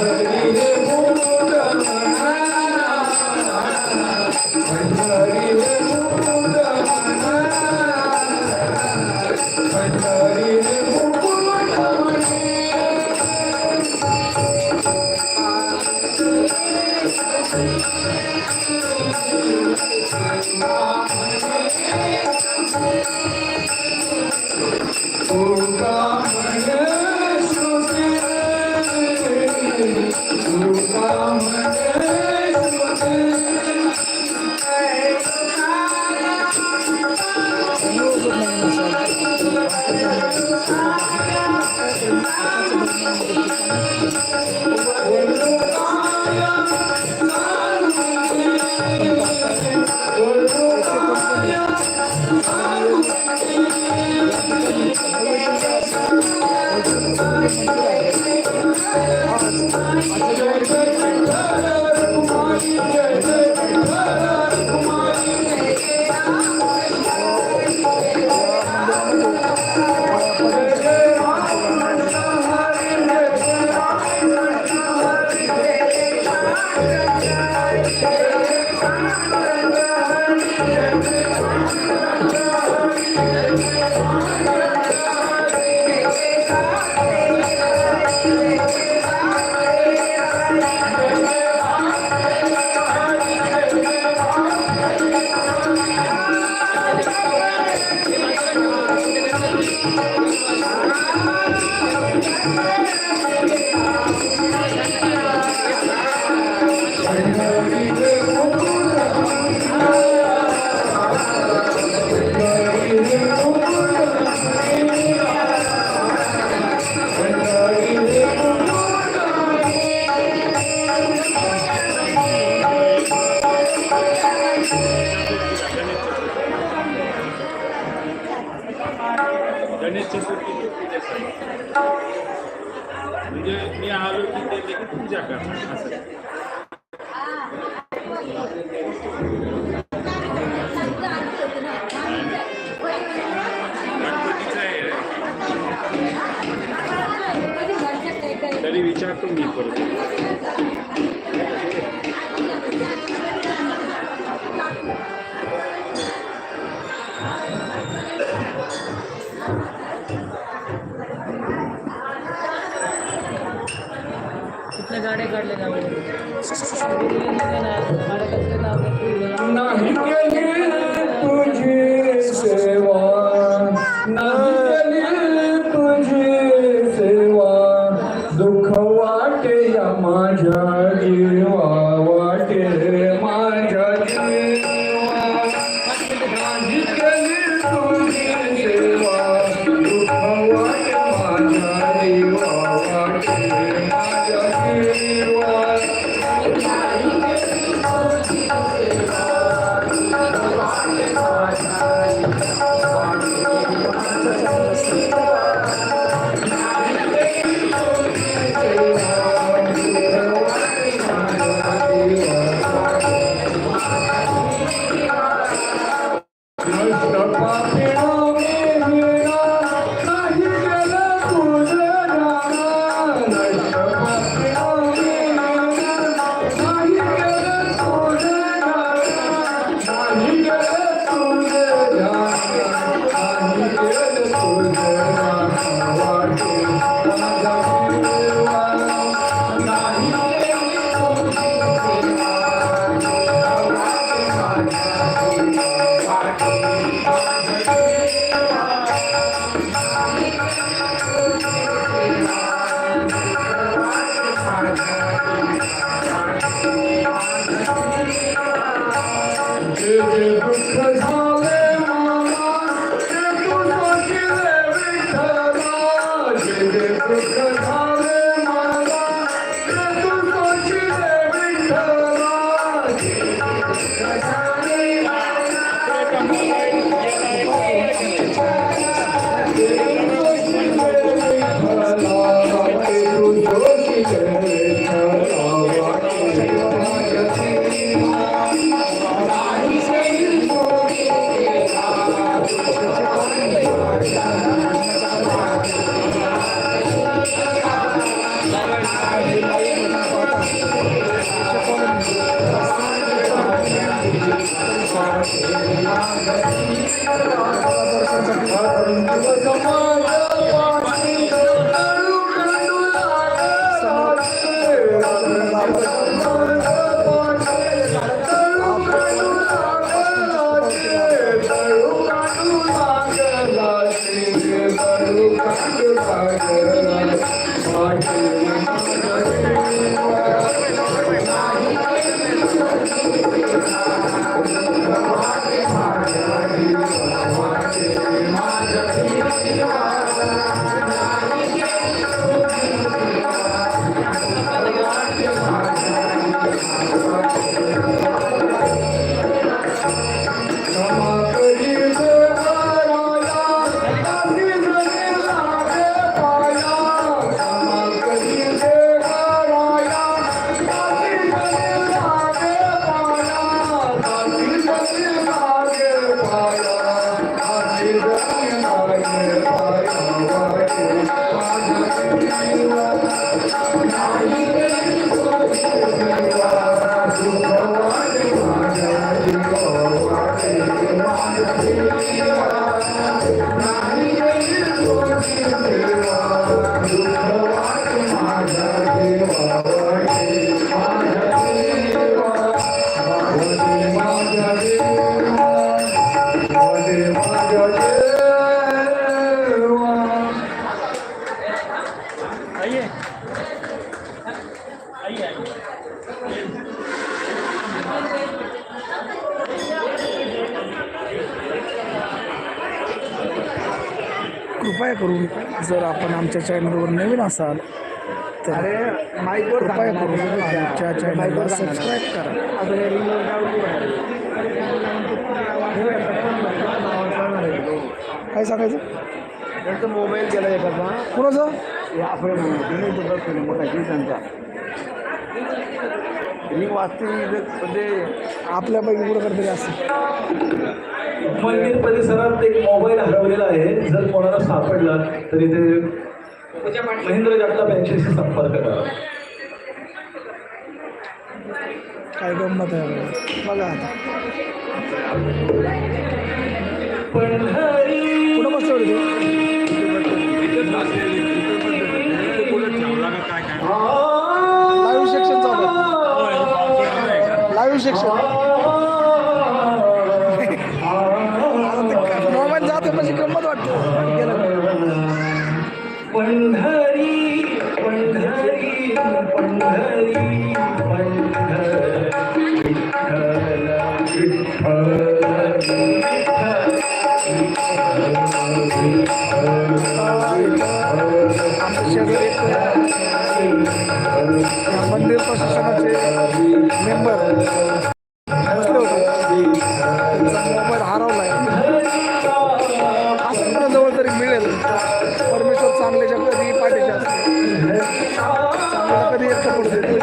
केली आहे गणेश दर्शनासाठी कृपया करून जर आपण आमच्या चॅनलवर नवीन असाल तर कृपया करून आमच्या चॅनलला सबस्क्राईब करा. काय सांगायचं? त्यांचा. मोबाईल केला एखादा कुणाचा आपल्यापैकी कुठं करतरी असं मंदिर परिसरात एक मोबाईल हरवलेला आहे. जर कोणाला सापडला तरी ते महेंद्र जगताप यांच्याशी संपर्क करा. काय गंमत आहे? बघा कुठं लाईव्ह सेक्शन चालू live section Está pendiente por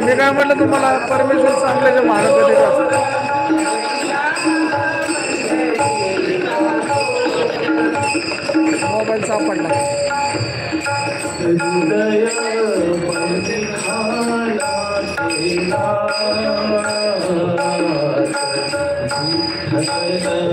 मी काय म्हटलं तुम्हाला परमेश्वर चांगल्याच्या महाराजांनी मोबाईल सापडला. परमेश्वर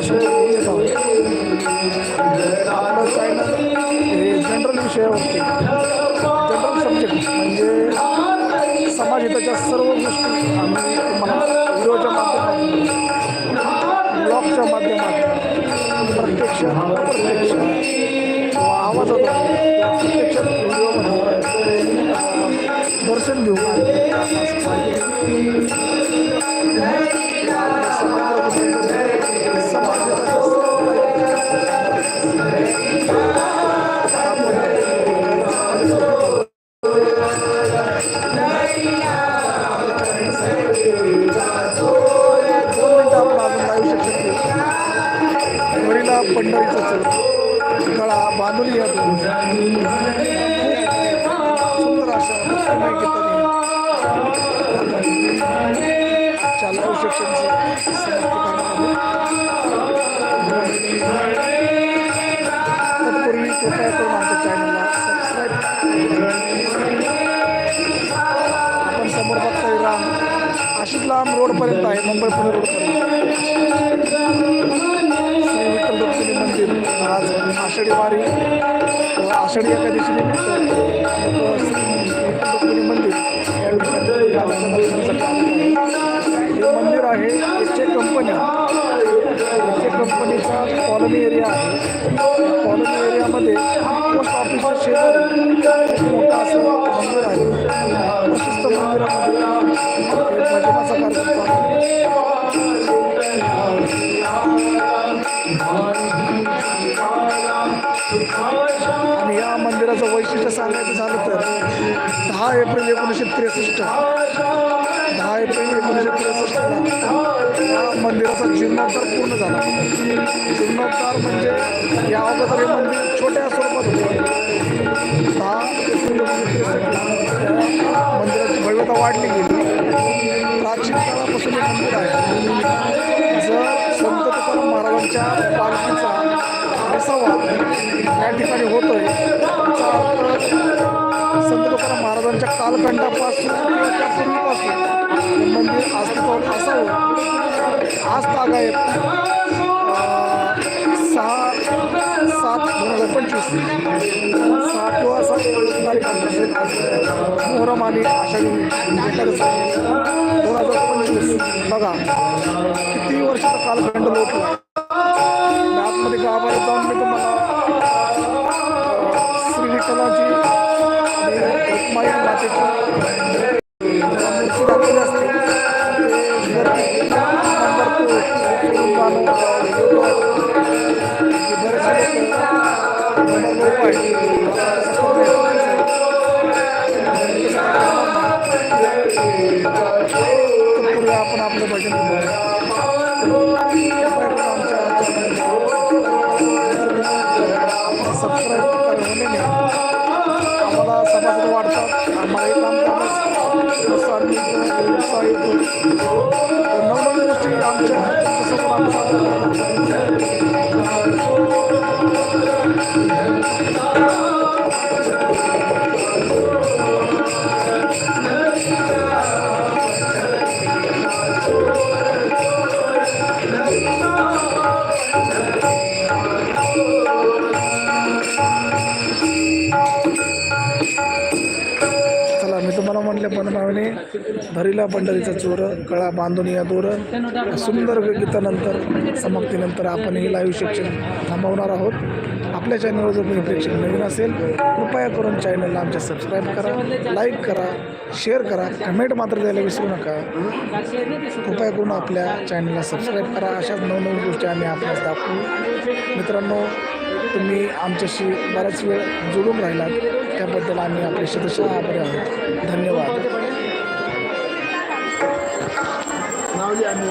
व्हिडिओ आम्ही आपल्यासोबत हे जनरल विषयावरती जनरल सब्जेक्ट म्हणजे समाज हिताच्या सर्व गोष्टी आम्ही तुम्हाला व्हिडिओच्या माध्यमातून ब्लॉगच्या माध्यमातून प्रत्यक्ष अप्रत्यक्ष किंवा आवाजाद्वारे प्रत्यक्ष व्हिडिओमध्ये दर्शन घेऊ लांब रोडपर्यंत आहे मुंबई पुणे रोडपर्यंत श्री विठ्ठल मंदिर. आज आषाढी वारी. आषाढी एकादशी निमित्त श्री मंदिर या हे मंदिर आहे. एच ए कंपनी कंपनीचा कॉलनी एरिया आहे. कॉलनी एरियामध्ये पोस्ट ऑफिसच्या शेजारी एक मोठं असं मंदिर आहे. प्रशस्त मंदिरामध्ये आणि या मंदिराचं वैशिष्ट्य सांगायचं झालं तर दहा एप्रिल एकोणीसशे त्रेसष्ट. दहा एप्रिल एकोणीसशे त्रेसष्ट या मंदिराचा जीर्णोद्धार पूर्ण झाला. जीर्णोद्धार म्हणजे या अगोदर हे मंदिर छोट्या स्वरूपात होते. दहा एप्रिल एकोणीसशे त्रेसष्ट या भव्यता वाढली गेली. प्राचीन काळापासून हे मंदिर आहे. जर संत तुकाराम महाराजांच्या पालखीचा विसावा या ठिकाणी होतोय याचा अर्थ संत तुकाराम महाराजांच्या कालखंडापासून किंवा त्यापूर्वीपासून हे मंदिर अस्तित्वात असावं. आज तागायत अं, दोन हजार पंचवीस सहा किंवा सात मोहरम आणि आषाढी दोन हजार पंचवीस बघा किती वर्षाचा कालखंड लोटला आतमध्ये गावाला जाऊन मी तुम्हाला श्री विठ्ठलाची मातेची मूर्ती दाखवली असते. मिळतं उत्साह येतो नवनवीन गोष्टी आमच्या धरीला पंढरीचा चोर कळा बांधून या दोर सुंदर गीतानंतर समाप्तीनंतर आपण हे लाईव्ह शिक्षण थांबवणार आहोत. आपल्या चॅनलवर जर कोणी प्रेक्षक नवीन असेल कृपया करून चॅनलला आमच्या सबस्क्राईब करा लाईक करा शेअर करा कमेंट मात्र द्यायला विसरू नका. कृपया करून आपल्या चॅनलला सबस्क्राईब करा. अशाच नवनवीन गोष्टी आम्ही आपल्यास दाखवू. मित्रांनो तुम्ही आमच्याशी बराच वेळ जुळून राहिलात. त्याबद्दल आम्ही आपले शतशः आभारी आहोत. धन्यवाद. তাহলে আমি